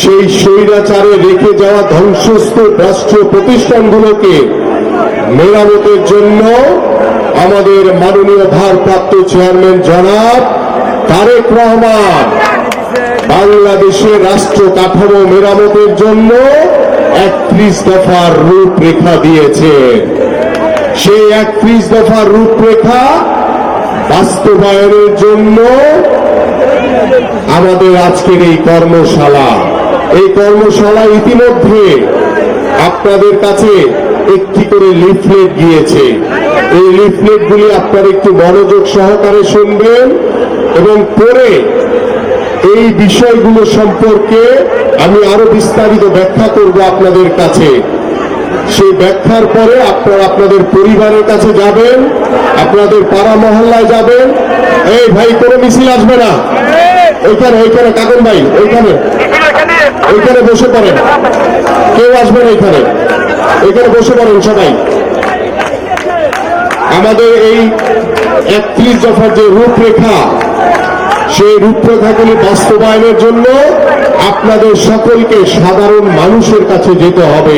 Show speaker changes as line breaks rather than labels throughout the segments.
সেই স্বৈরাচারে রেখে যাওয়া ধ্বংসস্তূপ রাষ্ট্র প্রতিষ্ঠানগুলোকে মেরামতের জন্য আমাদের মাননীয় ভারপ্রাপ্ত চেয়ারম্যান জনাব তারেক রহমান বাংলাদেশের রাষ্ট্র কাঠামো মেরামতের জন্য একত্রিশ দফার রূপরেখা দিয়েছে সেই একত্রিশ দফার রূপরেখা বাস্তবায়নের জন্য আমাদের আজকের এই কর্মশালা এই কর্মশালা ইতিমধ্যে আপনাদের কাছে একটি করে লিফলেট গিয়েছে। এই লিফলেটগুলি আপনারা একটু মনোযোগ সহকারে শুনবেন এবং পরে এই বিষয়গুলো সম্পর্কে আমি আরও বিস্তারিত ব্যাখ্যা করব আপনাদের কাছে। সেই ব্যাখ্যার পরে আপনারা আপনাদের পরিবারের কাছে যাবেন, আপনাদের পাড়া মহল্লায় যাবেন। এই ভাই, কোনো মিছিল আসবে না? ওইখানে ওইখানে, কাকন ভাই, ওইখানে। ওইখানে বসে পড়েন। কেউ আসবে না এখানে? এখানে বসে পড়েন সবাই। আমাদের এই একত্রিশ দফার যে রূপরেখা, সেই রূপরেখাগুলি বাস্তবায়নের জন্য আপনাদের সকলকে সাধারণ মানুষের কাছে যেতে হবে।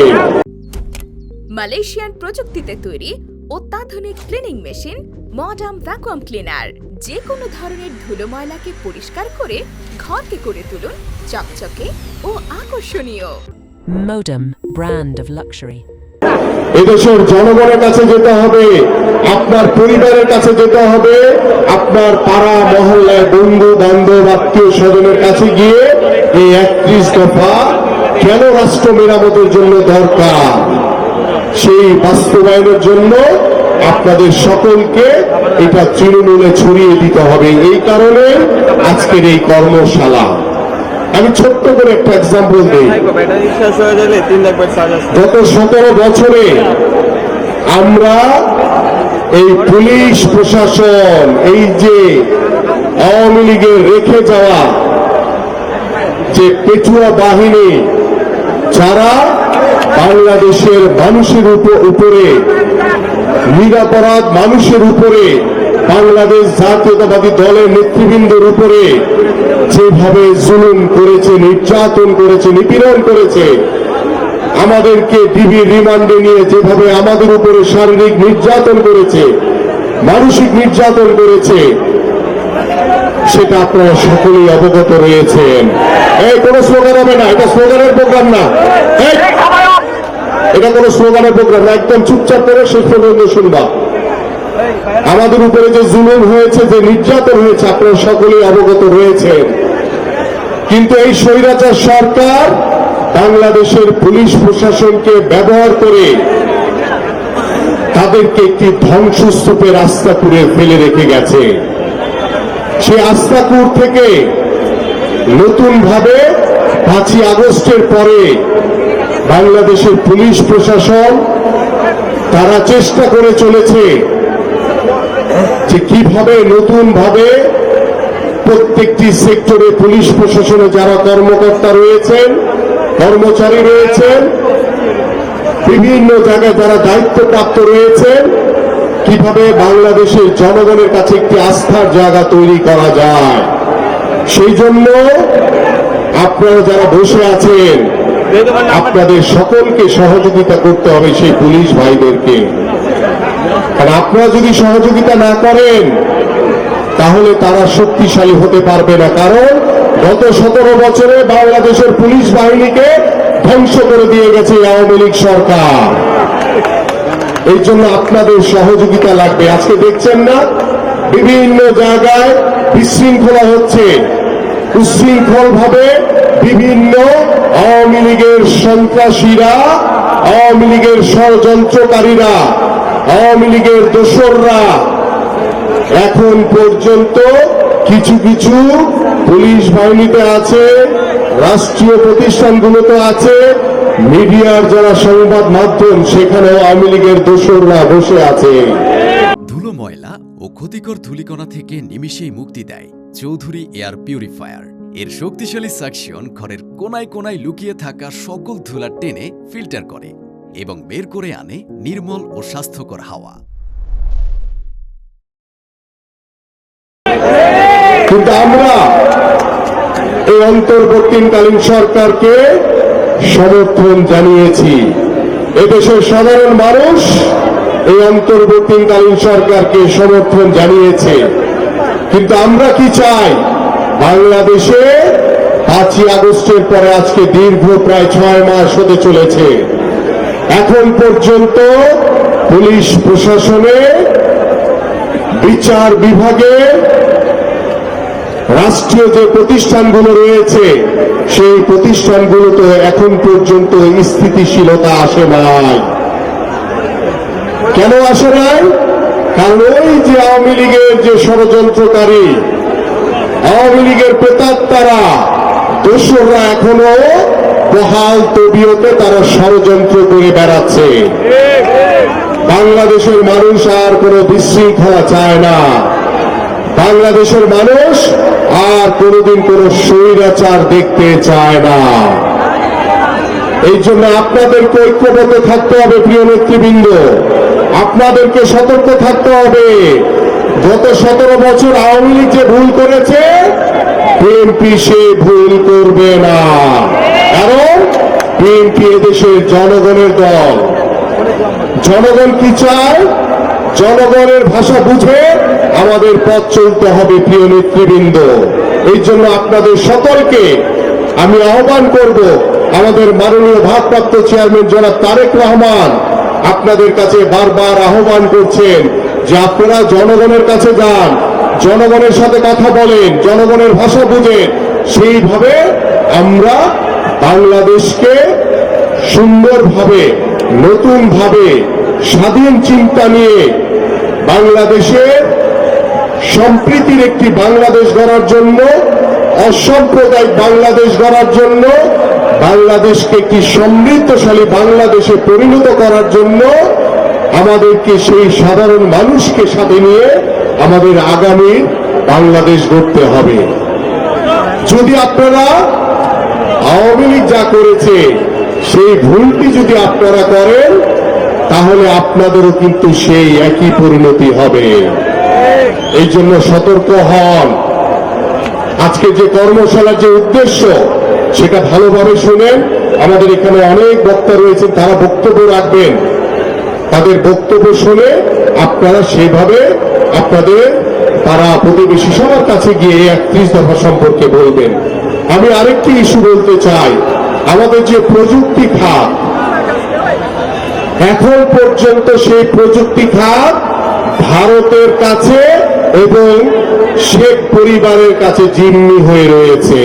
মালয়েশিয়ান প্রযুক্তিতে তৈরি অত্যাধুনিক cleaning machine modern vacuum cleaner যে কোনো ধরনের ধুলো ময়লাকে পরিষ্কার করে ঘরকে করে তুলুন চকচকে ও আকর্ষণীয়
Modem, brand of luxury.
এদেশের জনগণের কাছে যেতে হবে আপনার পরিবারের কাছে যেতে হবে আপনার পাড়া মহল্লায় বন্ধু বান্ধব আত্মীয় স্বজনের কাছে গিয়ে এই একত্রিশ দফা কেন রাষ্ট্র মেরামতের জন্য দরকার সেই বাস্তবায়নের জন্য আপনাদের সকলকে এটা তৃণমূলে ছড়িয়ে দিতে হবে। এই কারণে আজকের এই কর্মশালা। আমি ছোট্ট করে একটা এক্সাম্পল দিই। গত সতেরো বছরে আমরা এই পুলিশ প্রশাসন, এই যে আওয়ামী লীগের রেখে যাওয়া যে পেটুয়া বাহিনী, যারা বাংলাদেশের মানুষের উপরে, নিরাপরাধ মানুষের উপরে, বাংলাদেশ জাতীয়তাবাদী দলের নেতৃবৃন্দের উপরে যেভাবে জুলুম করেছে, নির্যাতন করেছে, নিপীড়ন করেছে, আমাদেরকে ডিবি রিমান্ডে নিয়ে যেভাবে আমাদের উপরে শারীরিক নির্যাতন করেছে, মানসিক নির্যাতন করেছে, সেটা আপনারা সকলেই অবগত রয়েছেন। এই কোনো স্লোগান হবে না, এটা স্লোগানের প্রোগ্রাম না। এটা কোনো স্লোগানের প্রোগ্রাম না, একদম চুপচাপ করে শেষ পর্যন্ত শুনবা। আমাদের উপরে যে জুলুম হয়েছে, যে নির্যাতন হয়েছে, আপনারা সকলেই অবগত রয়েছেন। কিন্তু এই স্বৈরাচার সরকার বাংলাদেশের পুলিশ প্রশাসনকে ব্যবহার করে তাদেরকে একটি ধ্বংসস্তূপের আস্তাকুরে ফেলে রেখে গেছে। সেই আস্তাকুর থেকে নতুন ভাবে পাঁচই আগস্টের পরে বাংলাদেশের পুলিশ প্রশাসন, তারা চেষ্টা করে চলেছে যে কীভাবে নতুন ভাবে প্রত্যেকটি সেক্টরে পুলিশ প্রশাসনে যারা কর্মকর্তা রয়েছেন, কর্মচারী রয়েছেন, বিভিন্ন জায়গায় যারা দায়িত্বপ্রাপ্ত রয়েছেন, কীভাবে বাংলাদেশের জনগণের কাছে একটি আস্থার জায়গা তৈরি করা যায়। সেই জন্য আপনারা যারা বসে আছেন আপনাদের সকলকে সহযোগিতা করতে হবে সেই পুলিশ ভাইদেরকে। কারণ আপনারা যদি সহযোগিতা না করেন, তাহলে তারা শক্তিশালী হতে পারবে না। কারণ গত সতেরো বছরে বাংলাদেশের পুলিশ বাহিনীকে ধ্বংস করে দিয়ে গেছে আওয়ামী লীগ সরকার। এই জন্য আপনাদের সহযোগিতা লাগবে। আজকে দেখছেন না, বিভিন্ন জায়গায় বিশৃঙ্খলা হচ্ছে। উশৃঙ্খল ভাবে বিভিন্ন আওয়ামী লীগের সন্ত্রাসীরা, আওয়ামী লীগের ষড়যন্ত্রকারীরা, আওয়ামী লীগের দোসররা, এখন পর্যন্ত কিছু কিছু পুলিশ বাহিনীতে আছে, রাষ্ট্রীয় প্রতিষ্ঠানগুলোতে আছে, মিডিয়ার যারা সংবাদ মাধ্যম, সেখানেও আওয়ামী লীগের দোসররা বসে আছে।
ধুলো ময়লা ও ক্ষতিকর ধূলিকণা থেকে নিমিষেই মুক্তি দেয় চৌধুরী এয়ার পিউরিফায়ার। এর শক্তিশালী সাকশন ঘরের কোনায় কোনায় লুকিয়ে থাকা সকল ধুলা টেনে ফিল্টার করে এবং বের করে আনে নির্মল ও স্বাস্থ্যকর হাওয়া।
আমরা এই অন্তর্বর্তীকালীন সরকারকে সমর্থন জানিয়েছি। এদেশের সাধারণ মানুষ এই অন্তর্বর্তীকালীন সরকারকে সমর্থন জানিয়েছে। কিন্তু আমরা কি চাই? বাংলাদেশে পাঁচই আগস্টের পরে আজকে দীর্ঘ প্রায় ছয় মাস হতে চলেছে। এখন পর্যন্ত পুলিশ প্রশাসনে, বিচার বিভাগে, রাষ্ট্রীয় যে প্রতিষ্ঠানগুলো রয়েছে, সেই প্রতিষ্ঠানগুলোতে এখন পর্যন্ত স্থিতিশীলতা আসে নাই। কেন আসে নাই? কারণ ওই যে আওয়ামী লীগের যে ষড়যন্ত্রকারী, আওয়ামী লীগের প্রেতাত্মারা, দোসররা এখনও বহাল তবিয়তে তারা ষড়যন্ত্র করে বেড়াচ্ছে। বাংলাদেশের মানুষ আর কোনো বিশৃঙ্খলা চায় না। বাংলাদেশের মানুষ আর কোনোদিন কোনো স্বৈরাচার দেখতে চায় না। এই জন্য আপনাদেরকে ঐক্যবদ্ধ থাকতে হবে, প্রিয় নেতৃবৃন্দ। আপনাদেরকে সতর্ক থাকতে হবে। গত সতেরো বছর আওয়ামী লীগ যে ভুল করেছে বিএনপি সে ভুল করবে না। কারণ বিএনপি এদেশের জনগণের দল। জনগণ কি চায়? জনগণের ভাষা বুঝে আমাদের পথ চলতে হবে, প্রিয় নেতৃবৃন্দ। এই জন্য আপনাদের সকলকে আমি আহ্বান করব, আমাদের মাননীয় ভারপ্রাপ্ত চেয়ারম্যান জনাব তারেক রহমান আপনাদের কাছে বারবার আহ্বান করছেন যে আপনারা জনগণের কাছে যান, জনগণের সাথে কথা বলেন, জনগণের ভাষা বুঝেন। সেইভাবে আমরা বাংলাদেশকে সুন্দরভাবে, নতুনভাবে স্বাধীন চিন্তা নিয়ে বাংলাদেশের সম্প্রীতির একটি বাংলাদেশ গড়ার জন্য, অসাম্প্রদায়িক বাংলাদেশ গড়ার জন্য বাংলাদেশকে একটি সমৃদ্ধশালী বাংলাদেশে পরিণত করার জন্য আমাদেরকে সেই সাধারণ মানুষকে সাথে নিয়ে আমাদের আগামী বাংলাদেশ গড়তে হবে। যদি আপনারা আওয়ামী লীগ যা করেছে, সেই ভুলটি যদি আপনারা করেন, তাহলে আপনাদেরও কিন্তু সেই একই পরিণতি হবে। এই জন্য সতর্ক হন। আজকে যে কর্মশালার যে উদ্দেশ্য সেটা ভালোভাবে শুনেন। আমাদের এখানে অনেক বক্তা রয়েছেন, তারা বক্তব্য রাখবেন। তাদের বক্তব্য শুনে আপনারা সেভাবে আপনাদের, তারা প্রতিবেশী সবার কাছে গিয়ে একত্রিশ দফা সম্পর্কে বলবেন। আমি আরেকটি ইস্যু বলতে চাই। আমাদের যে প্রযুক্তি খাত, এখন পর্যন্ত সেই প্রযুক্তি খাত ভারতের কাছে এবং শেখ পরিবারের কাছে জিম্মি হয়ে রয়েছে।